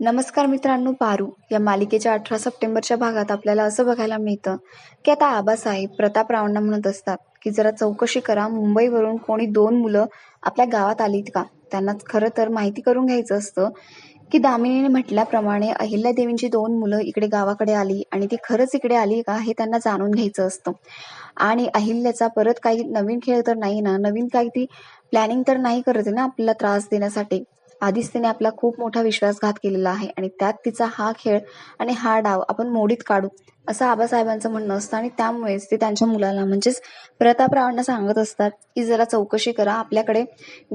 नमस्कार मित्रांनो पारू या मालिकेच्या अठरा सप्टेंबरच्या भागात आपल्याला असं बघायला मिळतं की आता आबासाहेब प्रतापरावांना म्हणत असतात की जरा चौकशी करा मुंबईवरून कोणी दोन मुलं आपल्या गावात आलीत का? त्यांना खरं तर माहिती करून घ्यायचं असतं की दामिनीने म्हटल्याप्रमाणे अहिल्यादेवींची दोन मुलं इकडे गावाकडे आली आणि ती खरंच इकडे आली का हे त्यांना जाणून घ्यायचं असतं. आणि अहिल्याचा परत काही नवीन खेळ तर नाही ना नवीन काही ती प्लॅनिंग तर नाही करत आहे ना आपल्याला त्रास देण्यासाठी. आधीच तिने आपला खूप मोठा विश्वासघात केलेला आहे आणि त्यात तिचा हा खेळ आणि हा डाव आपण मोडीत काढू असं आबासाहेबांचं म्हणणं असतं. आणि त्यामुळेच ते त्यांच्या मुलाला म्हणजेच प्रतापरावांना सांगत असतात की जरा चौकशी करा. आपल्याकडे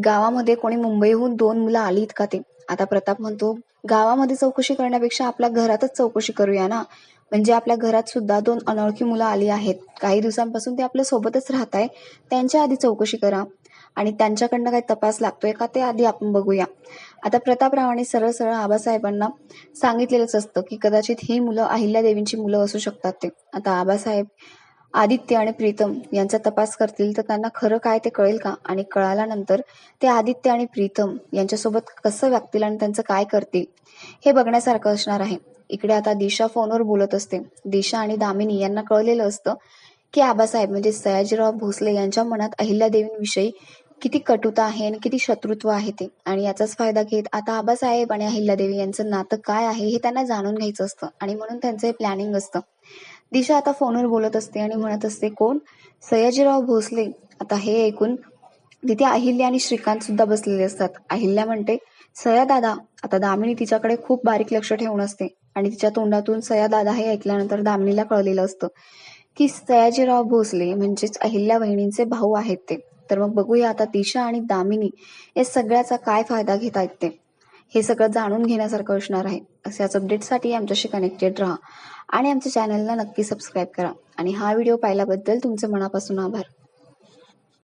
गावामध्ये कोणी मुंबईहून दोन मुलं आलीत का ते? आता प्रताप म्हणतो गावामध्ये चौकशी करण्यापेक्षा आपल्या घरातच चौकशी करूया ना? म्हणजे आपल्या घरात सुद्धा दोन अनोळखी मुलं आली आहेत. काही दिवसांपासून ते आपल्या सोबतच राहत आहे त्यांच्या आधी चौकशी करा आणि त्यांच्याकडनं काही तपास लागतोय का ते आधी आपण बघूया. आता प्रतापरावांनी सरळ सरळ आबासाहेबांना सांगितलेलंच असतं की कदाचित ही मुलं अहिल्यादेवींची मुलं असू शकतात ते. आता आबासाहेब आदित्य आणि प्रीतम यांचा तपास करतील तर त्यांना खरं काय ते कळेल का? आणि कळाल्यानंतर ते आदित्य आणि प्रीतम यांच्यासोबत कसं वागतील आणि त्यांचं काय करतील हे बघण्यासारखं असणार आहे. इकडे आता दिशा फोनवर बोलत असते. दिशा आणि दामिनी यांना कळलेलं असतं की आबासाहेब म्हणजे सयाजीराव भोसले यांच्या मनात अहिल्यादेवींविषयी किती कटुता आहे आणि किती शत्रुत्व आहे ते. आणि याचाच फायदा घेत आता आबासाहेब आणि अहिल्यादेवी यांचं नातं काय आहे हे त्यांना जाणून घ्यायचं असतं आणि म्हणून त्यांचं हे प्लॅनिंग असतं. दिशा आता फोनवर बोलत असते आणि म्हणत असते कोण? सयाजीराव भोसले. आता हे ऐकून तिथे अहिल्या आणि श्रीकांत सुद्धा बसलेले असतात. अहिल्या म्हणते सया दादा आता दामिनी तिच्याकडे खूप बारीक लक्ष ठेवून असते आणि तिच्या तोंडातून सया दादा हे ऐकल्यानंतर दामिनीला कळलेलं असतं की सयाजीराव भोसले म्हणजेच अहिल्या बहिणींचे भाऊ आहेत ते. तर मग बघूया आता दिशा आणि दामिनी या सगळ्याचा काय फायदा घेत आहेत ते. हे सगळं जाणून घेण्यासारखं असणार आहे. अशाच अपडेटसाठी आमच्याशी कनेक्टेड राहा आणि आमच्या चॅनलला नक्की सबस्क्राईब करा. आणि हा व्हिडिओ पाहिल्याबद्दल तुमचे मनापासून आभार.